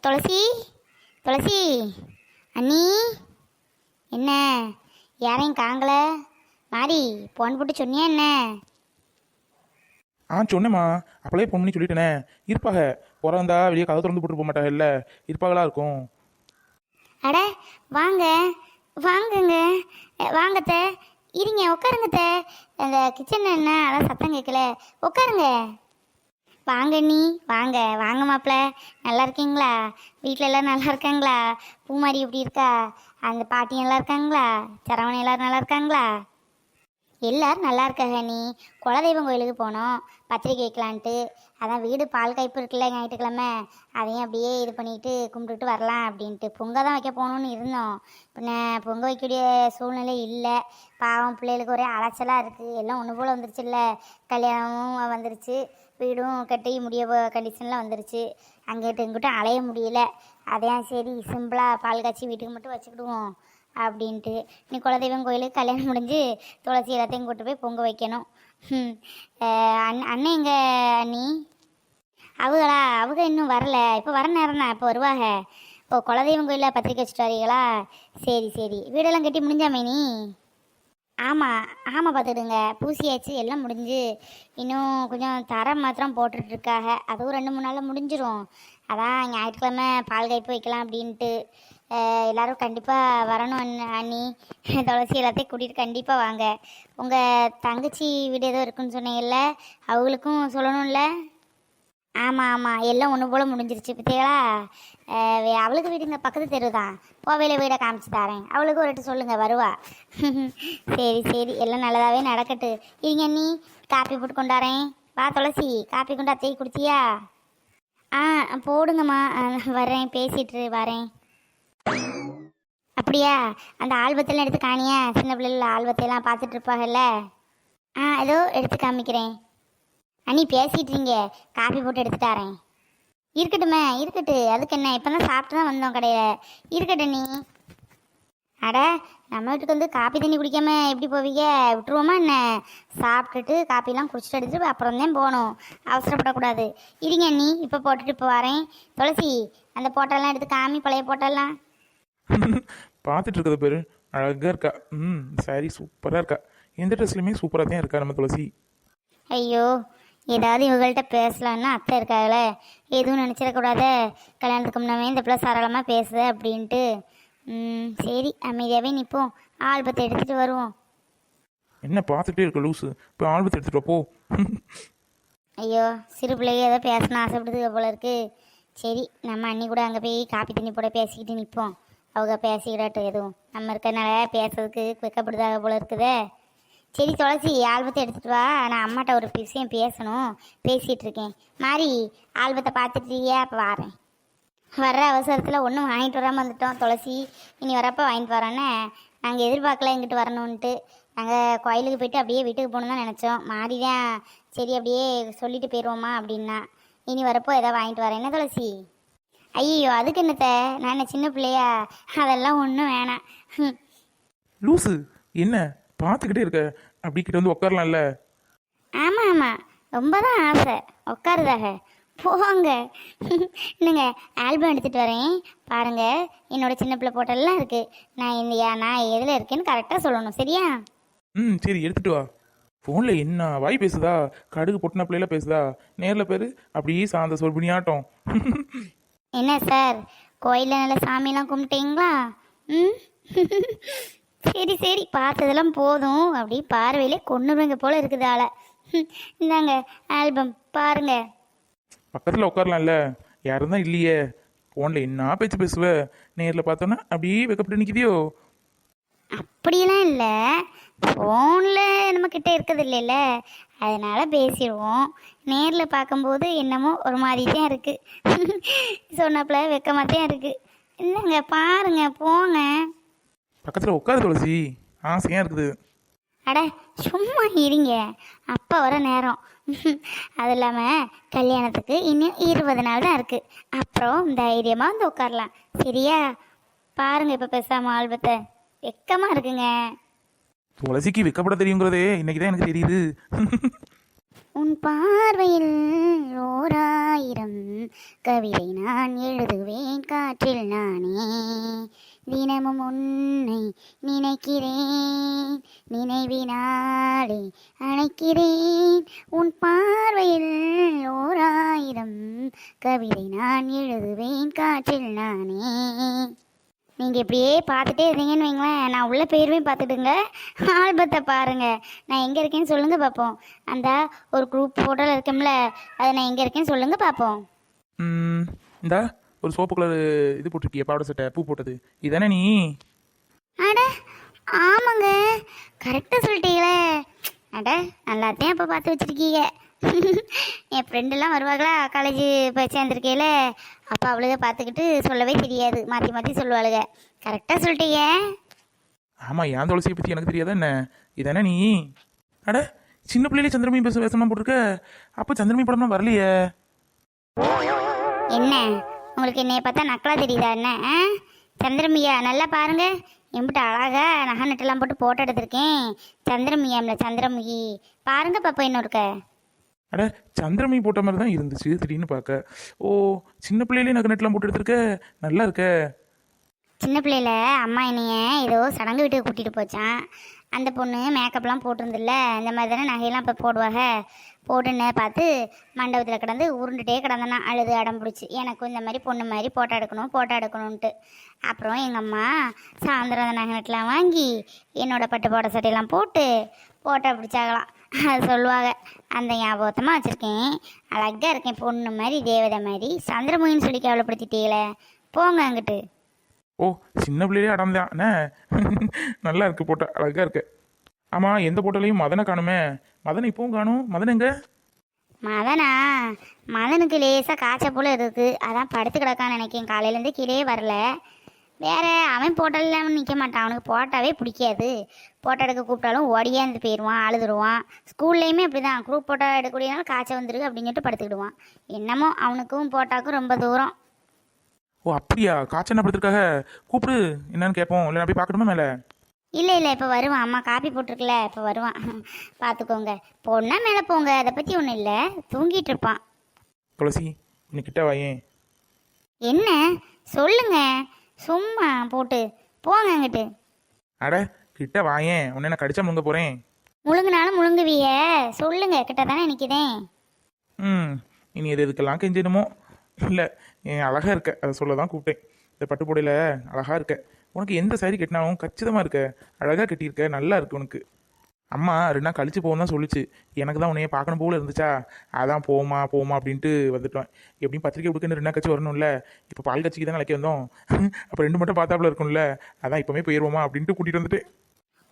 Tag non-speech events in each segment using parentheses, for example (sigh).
துளசி துளசி அண்ணி என்ன? யாரையும் காங்கல மாறி போன் போட்டு சொன்னியா என்ன? ஆ சொன்னேம்மா. அப்பளே ஃபோன் பண்ணி சொல்லிட்டேனே. இருப்பாக. பிறந்தா வெளியே கதை திறந்து போட்டு போக மாட்டாங்க இல்லை? இருப்பாங்களா இருக்கும். அட வாங்க. வாங்குங்க. வாங்கத்த இருங்க உட்காருங்கத்த அந்த கிச்சன் என்ன? அதான் சத்தம் கேட்கல. உட்காருங்க. வாங்க நீ வாங்க. வாங்க மாப்பிள்ள நல்லா இருக்கீங்களா? வீட்டில் எல்லாம் நல்லா இருக்காங்களா? பூமாரி எப்படி இருக்கா? அந்த பாட்டி நல்லா இருக்காங்களா? சரவணன் எல்லாரும் நல்லா இருக்காங்களா? எல்லாரும் நல்லா இருக்காங்க நீ குலதெய்வம் கோயிலுக்கு போனோம். பத்திரிக்கை வைக்கலான்ட்டு. அதான் வீடு பால் கைப்பு இருக்குல்ல ஞாயிற்றுக்கிழமை. அதையும் அப்படியே இது பண்ணிட்டு கும்பிட்டுட்டு வரலாம் அப்படின்ட்டு. பொங்க தான் வைக்க போகணுன்னு இருந்தோம். பின்ன பொங்க வைக்கக்கூடிய சூழ்நிலை இல்லை. பாவம் பிள்ளைகளுக்கு ஒரே அலைச்சலாக இருக்குது எல்லாம் ஒன்று போல் வந்துருச்சுல்ல. கல்யாணமும் வந்துருச்சு. வீடும் கட்டி முடிய கண்டிஷனில் வந்துருச்சு. அங்கிட்டு இங்கிட்டும் அலைய முடியல. அதையும் சரி சிம்பிளாக பால் காய்ச்சி வீட்டுக்கு மட்டும் வச்சுக்கிடுவோம் அப்படின்ட்டு. நீ குலதெய்வம் கோயிலுக்கு கல்யாணம் முடிஞ்சு துளசி எல்லாத்தையும் கூட்டு போய் பொங்க வைக்கணும். ம் அண்ணன் அண்ணன் எங்க அண்ணி? அவங்களா? அவங்க இன்னும் வரல. இப்போ வர நேரம் தான் இப்போ வருவாங்க. இப்போ குலதெய்வம் கோயிலில் பத்திரிக்கை வச்சுட்டு வரீங்களா? சரி சரி. வீடெல்லாம் கட்டி முடிஞ்சாமே நீ ஆமாம் ஆமாம் பார்த்துக்கிடுங்க பூசியாச்சு எல்லாம் முடிஞ்சு. இன்னும் கொஞ்சம் தரம் மாத்திரம் போட்டுட்டு இருக்காங்க அதுவும் ரெண்டு மூணு நாளில் முடிஞ்சிடும் அதான் ஞாயிற்றுக்கிழமை பால் கைப்பு வைக்கலாம் அப்படின்ட்டு. எல்லோரும் எல்லாரும் கண்டிப்பாக வரணும் அண்ணி துளசி எல்லாத்தையும் கூட்டிகிட்டு கண்டிப்பாக வாங்க. உங்கள் தங்கச்சி வீடு ஏதோ இருக்குன்னு சொன்னீங்கல்ல அவங்களுக்கும் சொல்லணும்ல? ஆமாம் ஆமாம் எல்லாம் ஒன்று போல் முடிஞ்சிருச்சு. பார்த்தீங்களா அவளுக்கு வீடு பக்கத்து தெரு தான் கோவையில் வீடை காமிச்சு தரேன். அவளுக்கு ஒரு சொல்லுங்கள் வருவா. (laughs) சரி சரி. எல்லாம் நல்லதாகவே நடக்கட்டு. இருங்க நீ. காப்பி போட்டு கொண்டாரேன் வா துளசி. காப்பி கொண்டா அத்தையை குடிச்சியா ஆ போடுங்கம்மா. வரேன் பேசிட்டு வரேன். அப்படியா? அந்த ஆல்பத்தெல்லாம் எடுத்து காணியா? சின்ன பிள்ளைல ஆல்பத்தையெல்லாம் பார்த்துட்டு இருப்பாங்கல்ல. ஆ ஏதோ எடுத்து காமிக்கிறேன். அண்ணி பேசிட்டுறீங்க காஃபி போட்டு எடுத்துட்டாரேன் இருக்கட்டுமே இருக்கட்டு. அதுக்கு என்ன இப்போ தான் சாப்பிட்டு தான் வந்தோம் கடையில். இருக்கட்டும் நீ அட நம்ம வீட்டுக்கு வந்து காப்பி தண்ணி குடிக்காம எப்படி போவீங்க? விட்டுருவோமா என்ன? சாப்பிட்டுட்டு காப்பிலாம் குடிச்சிட்டு எடுத்துட்டு அப்புறம் தான் போகணும். அவசரப்படக்கூடாது. இருங்க நீ இப்போ போட்டுட்டு இப்போ வரேன். துளசி அந்த போட்டெல்லாம் எடுத்து காமி பழைய போட்டெல்லாம் பார்த்துட்டு இருக்கிற பேர். அழகாக இருக்கா. ம் சாரி சூப்பராக இருக்கா. எந்த ட்ரெஸ்லையுமே சூப்பராக தான் இருக்கா நம்ம துளசி? ஐயோ ஏதாவது இவங்கள்ட்ட பேசலான்னா அத்தை இருக்காங்களே எதுவும் நினச்சிடக்கூடாதே கல்யாணத்துக்கு முன்னாமே இந்த பிள்ளை சரளமாக பேசுது அப்படின்ட்டு. சரி அமைதியாகவே நிற்போம் ஆல்பத்தை எடுத்துகிட்டு வருவோம். என்ன பார்த்துட்டே இருக்க லூஸு இப்போ ஆல்பத்தை எடுத்துகிட்டு போ. ஐயோ சிறு பிள்ளைங்க ஏதோ பேசணும் ஆசைப்படுது போல இருக்கு. சரி நம்ம அண்ணி கூட அங்கே போய் காப்பி தண்ணி போட பேசிக்கிட்டு நிற்போம் அவங்க பேசிக்கிடட்டும் எதுவும். நம்ம இருக்கனால பேசுறதுக்கு வெக்கப்படுதாக போல இருக்குதே. சரி துளசி ஆல்பத்தை எடுத்துகிட்டு வா. நான் அம்மாட்ட ஒரு விஷயம் பேசணும். பேசிகிட்டு இருக்கேன். மாறி ஆல்பத்தை பார்த்துட்டியா? அப்போ வரேன். வர்ற அவசரத்தில் ஒன்றும் வாங்கிட்டு வராமல் வந்துட்டோம் துளசி. இனி வரப்போ வாங்கிட்டு வரோன்னே. நாங்கள் எதிர்பார்க்கல எங்கிட்டு வரணுன்ட்டு நாங்கள் கோயிலுக்கு போயிட்டு அப்படியே வீட்டுக்கு போகணும் தான் நினச்சோம். மாறி தான் சரி அப்படியே சொல்லிட்டு போயிடுவோமா அப்படின்னா. இனி வரப்போ எதாவது வாங்கிட்டு வரேன். என்ன துளசி? ஐயோ அதுக்கு என்னத்த? நான் என்ன சின்ன பிள்ளையா? அதெல்லாம் ஒன்றும் வேணாம். லூசு என்ன? பார்த்துக்கிட்டே இருக்க. அப்படி கிட்ட வந்து உட்காரலாம்ல ஆமாம் ஆமாம் ரொம்ப தான் ஆசை. உட்காருதாக போங்க. இல்லைங்க ஆல்பம் எடுத்துகிட்டு வரேன். பாருங்க என்னோட சின்ன பிள்ளை போட்டெல்லாம் இருக்குது நான் இந்த நான் எதில் இருக்கேன்னு கரெக்டாக சொல்லணும் சரியா? ம் சரி எடுத்துட்டு வா. ஃபோனில் என்ன வாய் பேசுதா? கடுகு பொட்டின பிள்ளைல பேசுதா? நேரில் பேரு அப்படியே சாந்த சொர்பினியாட்டம் என்ன சார் கோயிலில் நல்ல சாமியெல்லாம் கும்பிட்டீங்களா? ம்? சரி சரி பார்த்ததெல்லாம் போதும். அப்படி பார்வையிலே கொண்டுருவங்க போல இருக்குது ஆளை. இந்தாங்க ஆல்பம் பாருங்க. பக்கத்தில் உட்காரலாம்ல. யாரும் தான் இல்லையே. ஃபோனில் என்ன பேச்சு பேசுவ? நேரில் பார்த்தோன்னா அப்படியே வைக்கப்பட்டு நிற்கிதியோ அப்படியெல்லாம் இல்லை. ஃபோனில் நம்மக்கிட்ட இருக்கிறது இல்லைல்ல. அதனால பேசிடுவோம். நேரில் பார்க்கும்போது என்னமோ ஒரு மாதிரி தான் இருக்குது (laughs) சொன்னப்பல வெக்கமாக தான் இருக்குது இல்லைங்க பாருங்க போங்க. பக்கத்தில் உட்காரு துளசி. ஆசையாக இருக்குது. அட சும்மா இருங்க. அப்போ வர நேரம். அது இல்லாமல் கல்யாணத்துக்கு இன்னும் இருபது நாள் தான் இருக்குது அப்புறம் தைரியமாக வந்து உட்காரலாம். சரியா? பாருங்க இப்போ பேசாமல் ஆல்பத்தை. வெக்கமாக இருக்குங்க. துளசிக்கு வைக்கப்பட தெரியுங்கிறதே இன்னைக்கு தான் எனக்கு தெரியுது. உன் பார்வையில் ஓராயிரம் கவிதை நான் எழுதுவேன். காற்றில் நானே தினமும் உன்னை நினைக்கிறேன். நினைவினாலே அழைக்கிறேன் உன் பார்வையில் ஓராயிரம் கவிதை நான் எழுதுவேன். காற்றில் நானே. நீங்கள் இப்படியே பார்த்துட்டே இருந்தீங்கன்னு வைங்களேன். நான் உள்ளே போயிருவேன் பார்த்துடுங்க ஆல்பத்தை பாருங்கள் நான் எங்கே இருக்கேன்னு சொல்லுங்கள் பார்ப்போம். அந்த ஒரு குரூப் ஃபோட்டோவில் இருக்கோம்ல அது நான் எங்கே இருக்கேன்னு சொல்லுங்கள் பார்ப்போம். இந்தா. ஒரு சோப்பு கலர் இது போட்டிருக்கிய பாவாடை சட்டை பூ போட்டது. இதானே நீ? அட ஆமாங்க. கரெக்டாக சொல்லிட்டீங்களே. அட நல்லாத்தையும் அப்போ பார்த்து வச்சுருக்கீங்க. என் ஃப்ரெண்டெல்லாம் வருவாங்களா காலேஜ் போய் சேர்ந்துருக்கையில. அப்போ அவளுக பார்த்துக்கிட்டு சொல்லவே தெரியாது. மாற்றி மாற்றி சொல்லுவாளுங்க கரெக்டாக சொல்லிட்டீங்க. ஆமாம் என் துளசியை பற்றி எனக்கு தெரியாதா என்ன? இதானே நீ? அட சின்ன பிள்ளையிலே சந்திரமணி பேச வேஷமா போட்டிருக்க. அப்போ சந்திரமணி படம்லாம் வரலையே. என்ன? உங்களுக்கு என்னைய பார்த்தா நக்கலா தெரியுதா என்ன? ஆ? சந்திரமியா நல்லா பாருங்க. எம்பிட்டு அழகா நகை நட்டெல்லாம் போட்டு போட்டோ எடுத்திருக்கேன். சந்திரமியாம்ல சந்திரமுகி. பாருங்க பாப்பா இன்னொருக்க. அட சந்திரமி போட்ட மாதிரி தான் இருந்துச்சு திடீர்னு பார்க்க. ஓ சின்ன பிள்ளையிலே நகை நட்டெல்லாம் போட்டு எடுத்திருக்க? நல்லா இருக்க. சின்ன பிள்ளையில அம்மா என்னைய ஏதோ சடங்கு வீட்டுக்கு கூட்டிகிட்டு போச்சான் அந்த பொண்ணு மேக்கப்லாம் போட்டிருந்துல்ல இந்த மாதிரி தானே நகையெல்லாம் இப்போ போடுவாங்க போட்டுன்னு பார்த்து மண்டபத்தில் கிடந்து உருண்டுட்டே கிடந்தனா அழுது அடம் பிடிச்சி. எனக்கும் இந்த மாதிரி பொண்ணு மாதிரி போட்டோ எடுக்கணும் போட்டோ எடுக்கணும்ன்ட்டு. அப்புறம் எங்கள் அம்மா சாயந்தரம் அந்த நகை வாங்கி என்னோட பட்டு போட சட்டையெல்லாம் போட்டு போட்டோ பிடிச்சாகலாம். அது சொல்லுவாங்க அந்த ஞாபகத்தமாக வச்சுருக்கேன். அழகாக இருக்கேன் பொண்ணு மாதிரி தேவதை மாதிரி. சந்திரமுகின்னு சொல்லி கேவலப்படுத்திட்டீங்களே. போங்க அங்கிட்டு. ஓ சின்ன பிள்ளையிலே அடம்தான் என்ன நல்லா இருக்கு போட்டோ அழகா இருக்கு. ஆமாம் எந்த போட்டோலையும் மதனை காணுமே. மதனை இப்போவும் காணும். மதன் எங்க? மதனா மதனுக்கு லேசாக காய்ச்ச போல இருக்கு. அதான் படுத்து கிடக்கான்னு நினைக்கிறேன் காலையிலேருந்து கீழே வரல. வேற அவன் போட்டோலாம் நிற்க மாட்டான். அவனுக்கு போட்டாவே பிடிக்காது. போட்டோ எடுக்க கூப்பிட்டாலும் ஓடியாந்து போயிடுவான் அழுதுடுவான் ஸ்கூல்லையுமே அப்படி தான் குரூப் போட்டோ எடுக்கக்கூடியனால காய்ச்சல் வந்துருக்கு அப்படின்னு சொல்லிட்டு படுத்துக்கிடுவான். என்னமோ அவனுக்கும் போட்டாக்கும் ரொம்ப தூரம். ஓ அப்படியா? காய்ச்சல் படுத்திருக்காக கூப்பிடு. என்னன்னு கேட்போம். இல்லை நான் போய் பார்க்கணுமா மேலே? இல்லை இல்லை இப்போ வருவான். அம்மா காப்பி போட்டிருக்குல இப்போ வருவான். பார்த்துக்கோங்க. பொண்ணா மேலே போங்க. அதை பற்றி ஒன்றும் இல்லை. தூங்கிட்டு இருப்பான். துளசி இன்னைக்கு கிட்ட வாயேன் என்ன? சொல்லுங்க. சும்மா போட்டு. போங்க அங்கிட்டு. அட கிட்ட வாயேன் உன்னை நான் கடிச்சா முழுங்க போகிறேன் முழுங்குனாலும் முழுங்குவிய. சொல்லுங்க. கிட்ட தானே நிற்கிறேன் ம் இனி எது எதுக்கெல்லாம் கெஞ்சிடுமோ? இல்லை என் அழகாக இருக்க. அதை சொல்ல தான் கூப்பிட்டேன். இந்த பட்டுப்புடையில் அழகாக இருக்க. உனக்கு எந்த சாரி கட்டினாலும் கச்சிதமாக இருக்க. அழகாக கட்டியிருக்க. நல்லா இருக்கு உனக்கு. அம்மா ரெண்டு நாள் கழிச்சு போகும் தான் சொல்லிச்சு. எனக்கு தான் உன்னைய பார்க்கணும் போல இருந்துச்சா? அதான் போமா போமா அப்படின்ட்டு வந்துட்டோம். எப்படியும் பத்திரிக்கை கொடுக்க ரெண்டு நாள் கட்சி வரணும்ல. இப்போ பால் கட்சிக்கு தான் நிலைக்க வந்தோம். அப்போ ரெண்டு மட்டும் பார்த்தாப்புல இருக்கும்ல. அதான் இப்போமே போயிடுவோமா அப்படின்ட்டு கூட்டிகிட்டு வந்துட்டு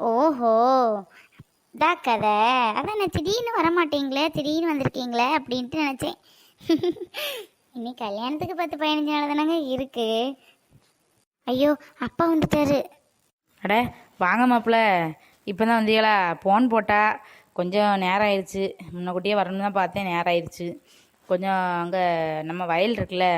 ஓஹோ. இதா கதை. அதான் நான் திடீர்னு வரமாட்டீங்களே திடீர்னு வந்திருக்கீங்களே அப்படின்ட்டு நினச்சேன். இன்னைக்கு கல்யாணத்துக்கு பத்து பதினஞ்சு நாள் தானங்க இருக்கு. ஐயோ அப்பா வந்துட்டாரு. அட வாங்க மாப்பிள்ள இப்போ தான் வந்தீங்களா? ஃபோன் போட்டா கொஞ்சம் நேரம் ஆயிடுச்சு. முன்னக்கூட்டியே வரணும்னு தான் பார்த்தேன் நேரம் ஆயிடுச்சு. கொஞ்சம் அங்கே நம்ம வயல் இருக்குல்ல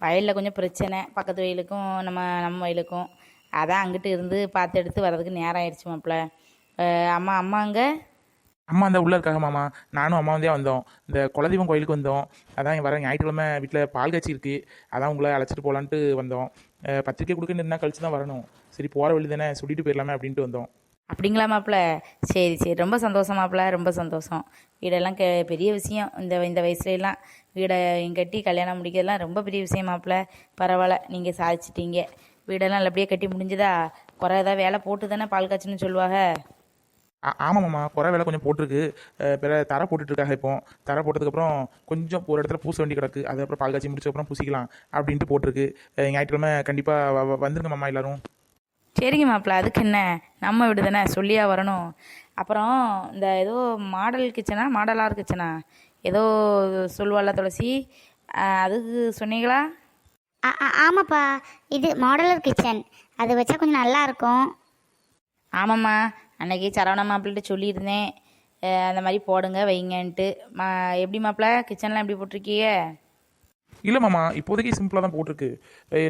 வயலில் கொஞ்சம் பிரச்சனை. பக்கத்து வயலுக்கும் நம்ம நம்ம வயலுக்கும். அதான் அங்கிட்டு இருந்து பார்த்து எடுத்து வர்றதுக்கு நேரம் ஆயிடுச்சு மாப்பிள்ள அம்மா அம்மா அங்கே? அம்மா அந்த உள்ளே இருக்காங்க மாமா. நானும் அம்மா வந்தே வந்தோம். இந்த குலதெய்வம் கோயிலுக்கு வந்தோம். அதான் வர ஞாயிற்றுக்கிழமை வீட்டில் பால் காய்ச்சி இருக்குது அதான் உங்களை அழைச்சிட்டு போகலான்ட்டு வந்தோம். பத்திரிக்கை கொடுக்க என்ன கழிச்சு தான் வரணும். சரி போகிற வழி தானே சுட்டிட்டு போயிடலாமே அப்படின்ட்டு வந்தோம். அப்படிங்களா மாப்பிள்ள சரி சரி. ரொம்ப சந்தோஷம் மாப்பிள்ள ரொம்ப சந்தோஷம். வீடெல்லாம் க பெரிய விஷயம். இந்த இந்த வயசுலலாம் வீடை கட்டி கல்யாணம் முடிக்கிறதுலாம் ரொம்ப பெரிய விஷயம் மாப்பிள்ள பரவாயில்ல நீங்கள் சாதிச்சிட்டீங்க. வீடெல்லாம் நல்லபடியாக கட்டி முடிஞ்சதா? குறை ஏதாவது வேலை போட்டு தானே பால் காய்ச்சின்னு சொல்லுவாங்க. ஆமாம் மாமா. குறை வேலை கொஞ்சம் போட்டிருக்கு. பிற தரை போட்டுட்டு இருக்காங்க இப்போ. தரை போட்டதுக்கப்புறம் கொஞ்சம் ஒரு இடத்துல பூச வேண்டி கிடக்கு. அது அப்புறம் பால் காய்ச்சி முடிச்சதுக்கப்புறம் பூசிக்கலாம் அப்படின்ட்டு போட்டிருக்கு. ஞாயிற்றுக்கிழமை கண்டிப்பாக வந்துருங்க மாமா எல்லாரும். சரிங்க மாப்பிள்ள அதுக்கு என்ன? நம்ம வீடு தானே சொல்லியா வரணும். அப்புறம் இந்த ஏதோ மாடல் கிச்சனா? மாடலார் கிச்சனா? ஏதோ சொல்லுவாள்ல துளசி. அதுக்கு சொன்னீங்களா? ஆ ஆ- ஆமாப்பா. இது மாடலர் கிச்சன். அது வச்சா கொஞ்சம் நல்லா இருக்கும். ஆமாம்மா. அன்னைக்கு சரவண மாப்பிள்கிட்ட சொல்லியிருந்தேன். அந்த மாதிரி போடுங்க வைங்கன்ட்டு. மா எப்படி மாப்பிள்ள கிச்சன்லாம் எப்படி போட்டிருக்கீங்க? இல்லை மாமா இப்போதைக்கு சிம்பிளாக தான் போட்டிருக்கு.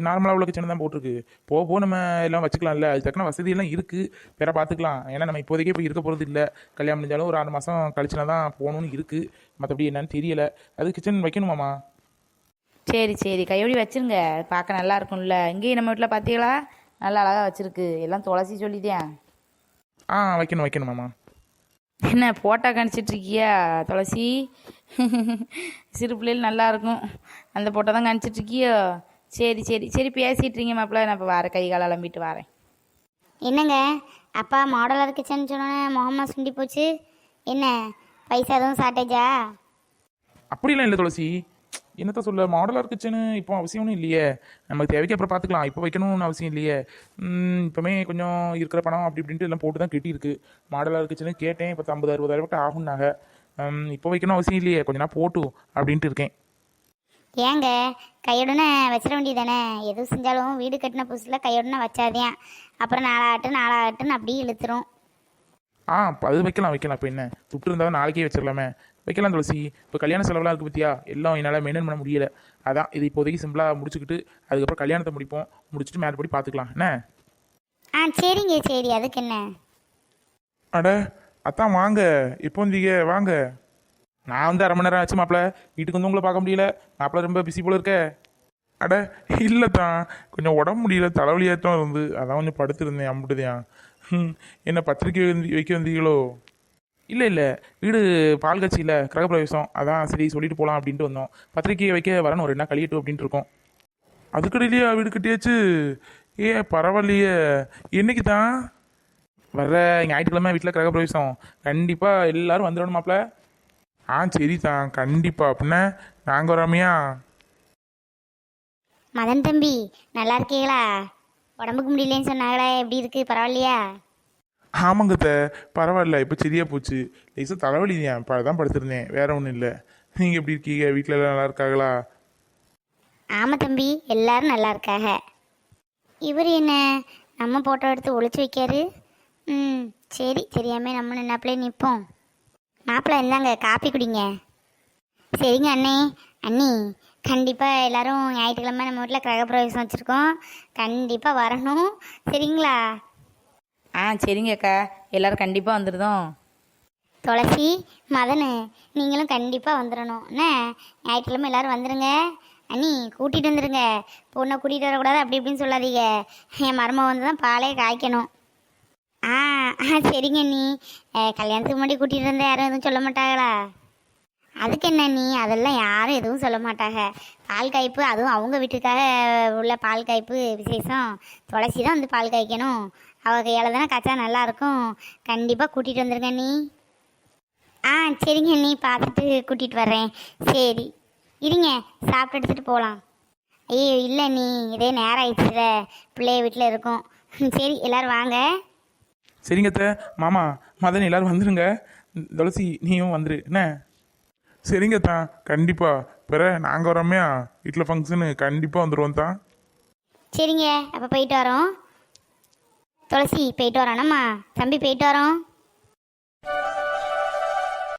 நார்மலாக உள்ள கிச்சன் தான் போட்டிருக்கு. போக போக நம்ம எல்லாம் வச்சுக்கலாம்ல. அது தக்கன வசதி எல்லாம் இருக்குது வேற பார்த்துக்கலாம். ஏன்னா நம்ம இப்போதைக்கே போய் இருக்க போகிறது இல்லை. கல்யாணம் முடிஞ்சாலும் ஒரு ஆறு மாதம் கழிச்சுனா தான் போகணும்னு இருக்குது மற்றபடி என்னன்னு தெரியல. அது கிச்சன் வைக்கணுமாமா சரி சரி. கையோடி வச்சிருங்க. பார்க்க நல்லா இருக்கும்ல. இங்கேயும் நம்ம வீட்டில் பார்த்தீங்களா நல்லா அழகாக வச்சிருக்கு. எல்லாம் துளசி சொல்லிட்டேன். ஆ வைக்கணும் வைக்கணும் மாமா. என்ன போட்டோ காணிச்சிட்டு இருக்கியா துளசி? சிறு பிள்ளைகள் நல்லா இருக்கும் அந்த போட்டோ தான் காணிச்சிட்டு இருக்கியோ சரி சரி சரி பேசிட்டு இருக்கீங்க மாப்பிள்ள நான் இப்போ வரேன் கை கால் அலம்பிட்டு வரேன். என்னங்க அப்பா மாடலர் கிச்சன் சொன்னோன்னே முகமா சுண்டி போச்சு. என்ன பைசா எதுவும் ஷார்ட்டேஜா அப்படிலாம் இல்லை துளசி. என்னத்த சொல்ல மாடலர் கிச்சனு இப்போ அவசியம்னு இல்லையே. நமக்கு தேவைக்கு அப்புறம் பார்த்துக்கலாம் இப்போ வைக்கணும்னு அவசியம் இல்லையே. இப்போமே கொஞ்சம் இருக்கிற பணம் அப்படி இப்படின்ட்டு எல்லாம் போட்டு தான் கட்டியிருக்கு. மாடலர் கிச்சனு கேட்டேன். இப்போ ஐம்பது அறுபதாயிரம் கிட்ட ஆகும்னாங்க. ம், இப்போ வைக்கணும் அவசியம் இல்லையே. கொஞ்ச நாள் போட்டும் அப்படின்ட்டு இருக்கேன். ஏங்க கையுடனே வச்சிட வேண்டியதானே? எது செஞ்சாலும் வீடு கட்டின புதுசில் கையுடனே வச்சாதேன் அப்புறம் நாளாகட்டும் நாளாகட்டும்னு அப்படியே இழுத்துரும். ஆ அது வைக்கலாம் வைக்கலாம். இப்போ என்ன? துட்டு இருந்தாலும் நாளைக்கே வச்சிடலாமே. வைக்கலாம் துளசி. இப்போ கல்யாண செலவுலாம் இருக்குது பத்தியா? எல்லாம் என்னால் மெயின்டைன் பண்ண முடியல. அதான் இது இப்போதைக்கு சிம்பிளாக முடிச்சுக்கிட்டு அதுக்கப்புறம் கல்யாணத்தை முடிப்போம். முடிச்சுட்டு மேற்படி பார்த்துக்கலாம் என்ன? ஆ சரிங்க சரி. அதுக்கு என்ன? அட அத்தான் வாங்க. இப்போ வந்தீங்க? வாங்க. நான் வந்து அரை மணி நேரம் ஆச்சு மாப்பிள்ள வீட்டுக்கு வந்து உங்களை பார்க்க முடியல. மாப்பிள்ள ரொம்ப பிஸி போல இருக்க. அட இல்லை தான் கொஞ்சம் உடம்பு முடியல. தலைவலியாக தான் இருந்து. அதான் கொஞ்சம் படுத்திருந்தேன் அம்பிட்டுதான். ம் என்ன பத்திரிக்கை வைக்க வந்தீங்களோ? இல்லை இல்லை. வீடு பால் கட்சியில் கிரகப்பிரவேசம். அதான் சரி சொல்லிட்டு போகலாம் அப்படின்ட்டு வந்தோம். பத்திரிக்கையை வைக்க வரணும் ஒரு என்ன கழியட்டும் அப்படின்ட்டு இருக்கோம். அதுக்கடையிலேயே வீடு கட்டியாச்சு. ஏ பரவாயில்லையே. என்னைக்கு தான்? வர்ற ஞாயிற்றுக்கிழமை வீட்டில் கிரகப்பிரவேசம். கண்டிப்பாக எல்லாரும் வந்துடணும் மாப்ள ஆ சரி தான். கண்டிப்பாக அப்படின்னா நாங்கள் வராமையா மதன் தம்பி நல்லா இருக்கீங்களா? உடம்புக்கு முடியலன்னு சொன்னாங்களே. எப்படி இருக்கு? பரவாயில்லையா? ஆமாங்கத்த பரவாயில்ல இப்போ சரியா போச்சு. லேசாக தலைவலி தான் இப்போ தான் படுத்திருந்தேன். வேற ஒன்றும் இல்லை. நீங்கள் எப்படி இருக்கீங்க? வீட்டில் எல்லாம் நல்லா இருக்காங்களா? ஆமாம் தம்பி எல்லாரும் நல்லா இருக்காக இவர் என்ன நம்ம போட்டோ எடுத்து ஒழிச்சு வைக்காரு? ம் சரி தெரியாம நம்ம நின்னாப்பிலே நிற்போம் மாப்பிள்ளை இந்தாங்க காப்பி குடிங்க. சரிங்க அண்ணே. அண்ணி கண்டிப்பாக எல்லாரும் ஞாயிற்றுக்கிழமை நம்ம வீட்டில் கிரகப்பிரவேசம் வச்சுருக்கோம். கண்டிப்பாக வரணும். சரிங்களா? ஆ சரிங்க அக்கா. எல்லாரும் கண்டிப்பாக வந்துடுதோம் துளசி மதனு நீங்களும் கண்டிப்பாக வந்துடணும் என்ன ஞாயிற்றுக்கிழமை எல்லாரும் வந்துடுங்க அண்ணி கூட்டிகிட்டு வந்துடுங்க பொண்ணை கூட்டிகிட்டு வரக்கூடாது அப்படி இப்படின்னு சொல்லாதீங்க. என் மருமக வந்து தான் பாலே காய்க்கணும். ஆ ஆ சரிங்க அண்ணி. கல்யாணத்துக்கு முன்னாடி கூட்டிகிட்டு வந்தால் யாரும் எதுவும் சொல்ல மாட்டாங்களா? அதுக்கு என்ன நீ அதெல்லாம் யாரும் எதுவும் சொல்ல மாட்டாங்க. பால் காய்ப்பு அதுவும் அவங்க வீட்டுக்காக உள்ள பால் காய்ப்பு விசேஷம். துளசி தான் வந்து பால் காய்க்கணும். அவ கையால் தானே காய்ச்சா நல்லா இருக்கும் கண்டிப்பாக கூட்டிகிட்டு வந்துருங்க நீ ஆ சரிங்க நீ பார்த்துட்டு கூட்டிகிட்டு வர்றேன். சரி. இருங்க சாப்பிட்டு எடுத்துகிட்டு போகலாம். ஐயோ இல்லை நீ இதே நேரம் ஆயிடுச்சுல. பிள்ளைய வீட்டில் இருக்கும். சரி எல்லாரும் வாங்க. சரிங்க அத்தை. மாமா மதன் எல்லாரும் வந்துருங்க. துளசி நீயும் வந்துரு. என்ன? சரிங்க தான் கண்டிப்பாக பிற நாங்கள் வரோமையா? வீட்டில் ஃபங்க்ஷனு கண்டிப்பாக வந்துடுவோம் தான் சரிங்க. அப்போ போயிட்டு வரோம். துளசி போயிட்டு வரானம்மா தம்பி போயிட்டு வரோம்.